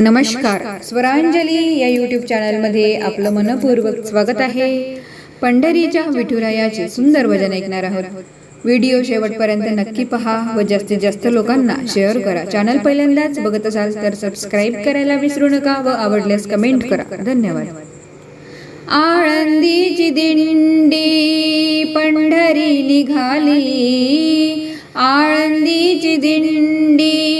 नमस्कार. स्वरांजली या यूट्यूब चॅनलमध्ये आपलं मनपूर्वक स्वागत आहे. पंढरीच्या विठुरायाचे सुंदर वजन ऐकणार आहोत. व्हिडिओ शेवटपर्यंत नक्की पहा व जास्तीत जास्त लोकांना शेअर करा. चॅनल पहिल्यांदाच बघत असाल तर सबस्क्राईब करायला विसरू नका व आवडल्यास कमेंट करा. धन्यवाद. आळंदीची दिंडी पंढरी निघाली. आळंदीची दिंडी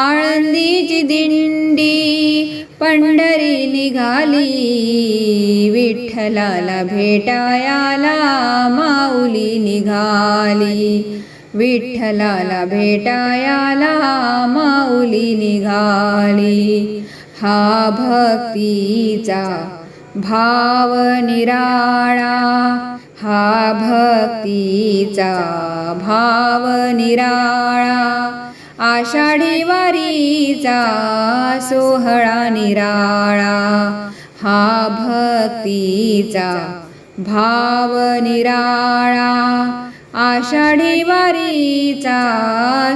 आळंदीची दिंडी पंढरी निघाली विठ्ठलाला भेटायाला माऊली निघाली विठ्ठलाला भेटायाला माऊली निघाली हा भक्तीचा भाव निराळा हा भक्तीचा भाव निराळा. आषाढी वारीचा सोहळा निराळा. हा भक्तीचा भाव निराळा. आषाढी वारीचा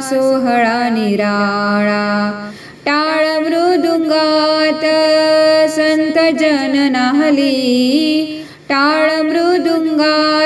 सोहळा निराळा. टाळ मृदुंगात संत जन नाहली टाळ मृदुंगात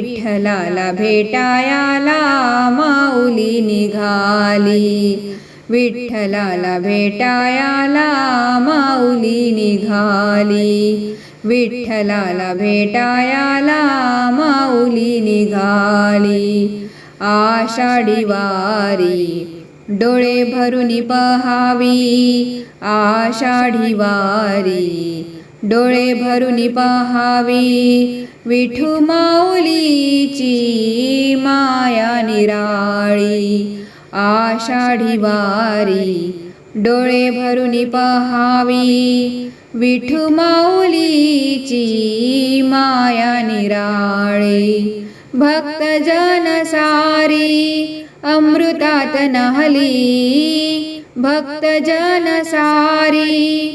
विठ्ठलाला भेटायाला माऊली निघाली. विठ्ठलाला भेटायाला माऊली निघाली. विठ्ठलाला भेटायाला माऊली निघाली. आषाढी वारी डोळे भरून पहावी. आषाढी वारी डोळे भरून पहावी. विठू माऊलीची माया निराळी. आषाढी वारी डोळे भरून पहावी. विठू माऊलीची माया निराळी. भक्तजन सारी अमृतात नहली. भक्तजन सारी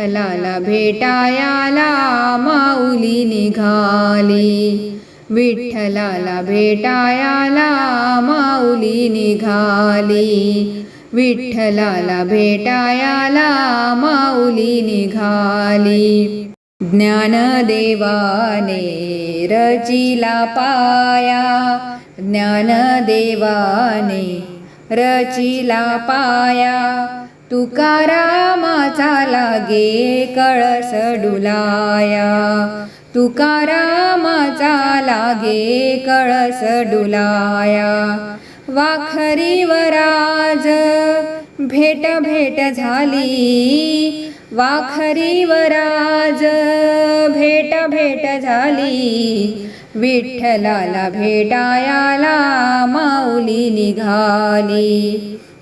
विठ्ठलाला भेटायाला माऊली निघाली. विठ्ठलाला भेटायाला माऊली निघाली. विठ्ठलाला भेटायाला माऊली निघाली. ज्ञानदेवाने रचिला पाया. ज्ञानदेवाने रचिला पाया. तुकारामाचा लागे कळस डुलाया. तुकारामाचा लागे कळस डुलाया. वाखरीवराज भेट भेट झाली. वाखरीवराज भेट भेट झाली. विठ्ठलाला भेटायाला माऊली निघाली.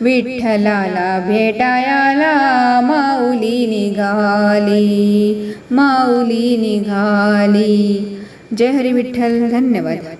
विठ्ठलाला भेटायाला माऊली निघाली माऊली निघाली. जय हरी विठ्ठल धन्यवाद.